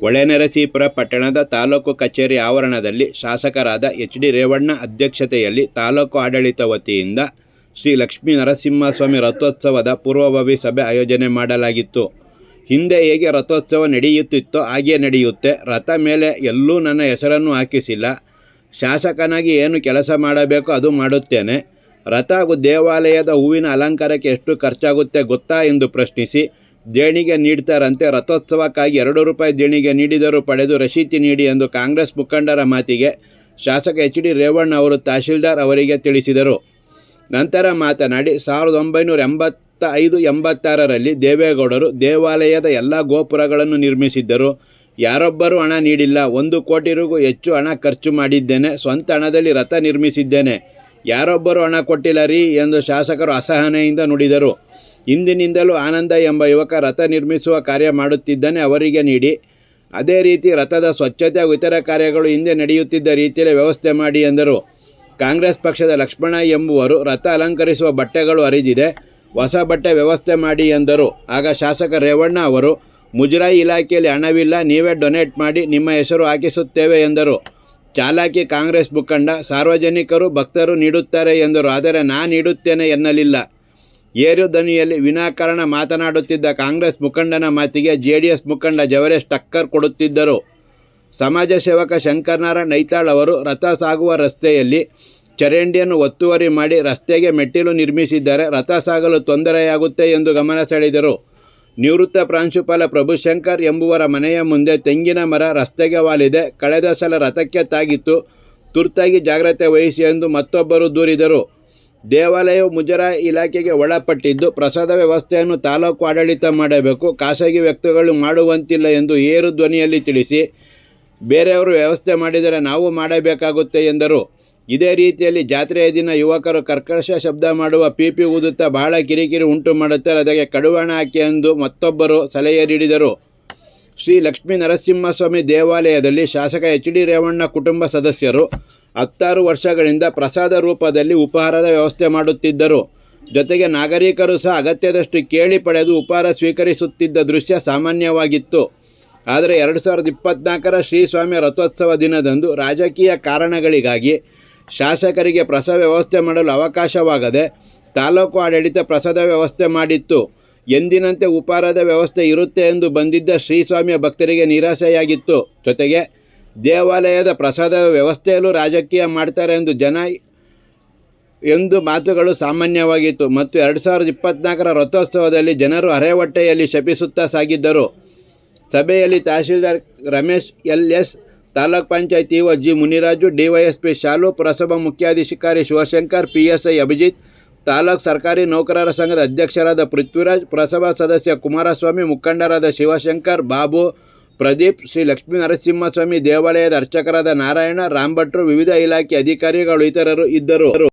ಹೊಳೆನರಸೀಪುರ ಪಟ್ಟಣದ ತಾಲೂಕು ಕಚೇರಿ ಆವರಣದಲ್ಲಿ ಶಾಸಕರಾದ ಎಚ್ ಡಿ ರೇವಣ್ಣ ಅಧ್ಯಕ್ಷತೆಯಲ್ಲಿ ತಾಲೂಕು ಆಡಳಿತ ವತಿಯಿಂದ ಶ್ರೀ ಲಕ್ಷ್ಮೀ ನರಸಿಂಹಸ್ವಾಮಿ ರಥೋತ್ಸವದ ಪೂರ್ವಭಾವಿ ಸಭೆ ಆಯೋಜನೆ ಮಾಡಲಾಗಿತ್ತು. ಹಿಂದೆ ಹೇಗೆ ರಥೋತ್ಸವ ನಡೆಯುತ್ತಿತ್ತೋ ಹಾಗೇ ನಡೆಯುತ್ತೆ. ರಥ ಮೇಲೆ ಎಲ್ಲೂ ನನ್ನ ಹೆಸರನ್ನು ಹಾಕಿಸಿಲ್ಲ. ಶಾಸಕನಾಗಿ ಏನು ಕೆಲಸ ಮಾಡಬೇಕೋ ಅದು ಮಾಡುತ್ತೇನೆ. ರಥ ಹಾಗೂ ದೇವಾಲಯದ ಹೂವಿನ ಅಲಂಕಾರಕ್ಕೆ ಎಷ್ಟು ಖರ್ಚಾಗುತ್ತೆ ಗೊತ್ತಾ ಎಂದು ಪ್ರಶ್ನಿಸಿ ದೇಣಿಗೆ ನೀಡ್ತಾರಂತೆ. ರಥೋತ್ಸವಕ್ಕಾಗಿ ಎರಡು ರೂಪಾಯಿ ದೇಣಿಗೆ ನೀಡಿದರೂ ಪಡೆದು ರಶೀತಿ ನೀಡಿ ಎಂದು ಕಾಂಗ್ರೆಸ್ ಮುಖಂಡರ ಮಾತಿಗೆ ಶಾಸಕ ಎಚ್ ಡಿ ರೇವಣ್ಣ ಅವರು ತಹಶೀಲ್ದಾರ್ ಅವರಿಗೆ ತಿಳಿಸಿದರು. ನಂತರ ಮಾತನಾಡಿ, ಸಾವಿರದ ಒಂಬೈನೂರ ಎಂಬತ್ತ ಐದು ಎಂಬತ್ತಾರರಲ್ಲಿ ದೇವೇಗೌಡರು ದೇವಾಲಯದ ಎಲ್ಲ ಗೋಪುರಗಳನ್ನು ನಿರ್ಮಿಸಿದ್ದರು. ಯಾರೊಬ್ಬರೂ ಹಣ ನೀಡಿಲ್ಲ. ಒಂದು ಕೋಟಿಗೂ ಹೆಚ್ಚು ಹಣ ಖರ್ಚು ಮಾಡಿದ್ದೇನೆ. ಸ್ವಂತ ಹಣದಲ್ಲಿ ರಥ ನಿರ್ಮಿಸಿದ್ದೇನೆ. ಯಾರೊಬ್ಬರು ಹಣ ಕೊಟ್ಟಿಲ್ಲ ರೀ ಎಂದು ಶಾಸಕರು ಅಸಹನೆಯಿಂದ ನುಡಿದರು. ಇಂದಿನಿಂದಲೂ ಆನಂದ ಎಂಬ ಯುವಕ ರಥ ನಿರ್ಮಿಸುವ ಕಾರ್ಯ ಮಾಡುತ್ತಿದ್ದಾನೆ, ಅವರಿಗೆ ನೀಡಿ. ಅದೇ ರೀತಿ ರಥದ ಸ್ವಚ್ಛತೆ ಹಾಗೂ ಇತರ ಕಾರ್ಯಗಳು ಹಿಂದೆ ನಡೆಯುತ್ತಿದ್ದ ರೀತಿಯಲ್ಲಿ ವ್ಯವಸ್ಥೆ ಮಾಡಿ ಎಂದರು. ಕಾಂಗ್ರೆಸ್ ಪಕ್ಷದ ಲಕ್ಷ್ಮಣ ಎಂಬುವರು ರಥ ಅಲಂಕರಿಸುವ ಬಟ್ಟೆಗಳು ಅರಿದಿದೆ ಹೊಸ ಬಟ್ಟೆ ವ್ಯವಸ್ಥೆ ಮಾಡಿ ಎಂದರು. ಆಗ ಶಾಸಕ ರೇವಣ್ಣ ಅವರು, ಮುಜರಾಯಿ ಇಲಾಖೆಯಲ್ಲಿ ಹಣವಿಲ್ಲ, ನೀವೇ ಡೊನೇಟ್ ಮಾಡಿ ನಿಮ್ಮ ಹೆಸರು ಹಾಕಿಸುತ್ತೇವೆ ಎಂದರು. ಚಾಲಾಕಿ ಕಾಂಗ್ರೆಸ್ ಮುಖಂಡ, ಸಾರ್ವಜನಿಕರು ಭಕ್ತರು ನೀಡುತ್ತಾರೆ ಎಂದರು, ಆದರೆ ನಾನು ನೀಡುತ್ತೇನೆ ಎನ್ನಲಿಲ್ಲ. ಏರು ದನಿಯಲ್ಲಿ ವಿನಾಕಾರಣ ಮಾತನಾಡುತ್ತಿದ್ದ ಕಾಂಗ್ರೆಸ್ ಮುಖಂಡನ ಮಾತಿಗೆ ಜೆ ಡಿ ಎಸ್ ಮುಖಂಡ ಜವರೇಶ್ ಟಕ್ಕರ್ ಕೊಡುತ್ತಿದ್ದರು. ಸಮಾಜ ಸೇವಕ ಶಂಕರನಾರಾಯಣ್ ನೈತಾಳ್ ಅವರು ರಥ ಸಾಗುವ ರಸ್ತೆಯಲ್ಲಿ ಚರಂಡಿಯನ್ನು ಒತ್ತುವರಿ ಮಾಡಿ ರಸ್ತೆಗೆ ಮೆಟ್ಟಿಲು ನಿರ್ಮಿಸಿದ್ದಾರೆ. ರಥ ಸಾಗಲು ತೊಂದರೆಯಾಗುತ್ತೆ ಎಂದು ಗಮನ ಸೆಳೆದರು. ನಿವೃತ್ತ ಪ್ರಾಂಶುಪಾಲ ಪ್ರಭುಶಂಕರ್ ಎಂಬುವರ ಮನೆಯ ಮುಂದೆ ತೆಂಗಿನ ಮರ ರಸ್ತೆಗೆ ವಾಲಿದೆ. ಕಳೆದ ಸಲ ರಥಕ್ಕೆ ತಾಗಿತ್ತು. ತುರ್ತಾಗಿ ಜಾಗ್ರತೆ ವಹಿಸಿ ಎಂದು ಮತ್ತೊಬ್ಬರು ದೂರಿದರು. ದೇವಾಲಯವು ಮುಜರಾಯಿ ಇಲಾಖೆಗೆ ಒಳಪಟ್ಟಿದ್ದು ಪ್ರಸಾದ ವ್ಯವಸ್ಥೆಯನ್ನು ತಾಲೂಕು ಆಡಳಿತ ಮಾಡಬೇಕು. ಖಾಸಗಿ ವ್ಯಕ್ತಿಗಳು ಮಾಡುವಂತಿಲ್ಲ ಎಂದು ಏರು ಧ್ವನಿಯಲ್ಲಿ ತಿಳಿಸಿ ಬೇರೆಯವರು ವ್ಯವಸ್ಥೆ ಮಾಡಿದರೆ ನಾವು ಮಾಡಬೇಕಾಗುತ್ತೆ ಎಂದರು. ಇದೇ ರೀತಿಯಲ್ಲಿ ಜಾತ್ರೆಯ ದಿನ ಯುವಕರು ಕರ್ಕಶ ಶಬ್ದ ಮಾಡುವ ಪಿಪಿ ಊದುತ್ತಾ ಬಹಳ ಕಿರಿಕಿರಿ ಉಂಟು ಮಾಡುತ್ತಾರೆ. ಅದಕ್ಕೆ ಕಡುವಾಣ ಹಾಕಿ ಎಂದು ಮತ್ತೊಬ್ಬರು ಸಲಹೆ ನೀಡಿದರು. ಶ್ರೀ ಲಕ್ಷ್ಮೀ ನರಸಿಂಹಸ್ವಾಮಿ ದೇವಾಲಯದಲ್ಲಿ ಶಾಸಕ ಎಚ್ ಡಿ ರೇವಣ್ಣ ಕುಟುಂಬ ಸದಸ್ಯರು ಹತ್ತಾರು ವರ್ಷಗಳಿಂದ ಪ್ರಸಾದ ರೂಪದಲ್ಲಿ ಉಪಹಾರದ ವ್ಯವಸ್ಥೆ ಮಾಡುತ್ತಿದ್ದರು. ಜೊತೆಗೆ ನಾಗರಿಕರು ಸಹ ಅಗತ್ಯದಷ್ಟು ಕೇಳಿ ಪಡೆದು ಉಪಹಾರ ಸ್ವೀಕರಿಸುತ್ತಿದ್ದ ದೃಶ್ಯ ಸಾಮಾನ್ಯವಾಗಿತ್ತು. ಆದರೆ ಎರಡು ಸಾವಿರದ ಶ್ರೀ ಸ್ವಾಮಿ ರಥೋತ್ಸವ ದಿನದಂದು ರಾಜಕೀಯ ಕಾರಣಗಳಿಗಾಗಿ ಶಾಸಕರಿಗೆ ಪ್ರಸಾದ ವ್ಯವಸ್ಥೆ ಮಾಡಲು ಅವಕಾಶವಾಗದೆ ತಾಲೂಕು ಆಡಳಿತ ಪ್ರಸಾದ ವ್ಯವಸ್ಥೆ ಮಾಡಿತ್ತು. ಎಂದಿನಂತೆ ಉಪಹಾರದ ವ್ಯವಸ್ಥೆ ಇರುತ್ತೆ ಎಂದು ಬಂದಿದ್ದ ಶ್ರೀಸ್ವಾಮಿಯ ಭಕ್ತರಿಗೆ ನಿರಾಸೆಯಾಗಿತ್ತು. ಜೊತೆಗೆ ದೇವಾಲಯದ ಪ್ರಸಾದ ವ್ಯವಸ್ಥೆಯಲ್ಲೂ ರಾಜಕೀಯ ಮಾಡ್ತಾರೆ ಎಂದು ಜನ ಎಂದು ಮಾತುಗಳು ಸಾಮಾನ್ಯವಾಗಿತ್ತು. ಮತ್ತು ಎರಡು ಸಾವಿರದ ಇಪ್ಪತ್ತ್ನಾಲ್ಕರ ರಥೋತ್ಸವದಲ್ಲಿ ಜನರು ಅರೆಹೊಟ್ಟೆಯಲ್ಲಿ ಶಪಿಸುತ್ತಾ ಸಾಗಿದ್ದರು. ಸಭೆಯಲ್ಲಿ tahsildar Ramesh, L S, taluk panchayat EO G Muniraju DYSP Shalu, ಪುರಸಭಾ ಮುಖ್ಯಾಧಿಕಾರಿ Shivashankar, P S I Abhijit taluk ಸರ್ಕಾರಿ ನೌಕರರ ಸಂಘದ ಅಧ್ಯಕ್ಷರಾದ ಪೃಥ್ವಿರಾಜ್, ಪುರಸಭಾ ಸದಸ್ಯ ಕುಮಾರಸ್ವಾಮಿ, ಮುಖಂಡರಾದ ಶಿವಶಂಕರ್, ಬಾಬು ಪ್ರದೀಪ್, ಶ್ರೀ ಲಕ್ಷ್ಮೀ ನರಸಿಂಹಸ್ವಾಮಿ ದೇವಾಲಯದ ಅರ್ಚಕರಾದ ನಾರಾಯಣ, ರಾಂಭಟ್ರು, ವಿವಿಧ ಇಲಾಖೆ ಅಧಿಕಾರಿಗಳು ಇತರರು ಇದ್ದರು.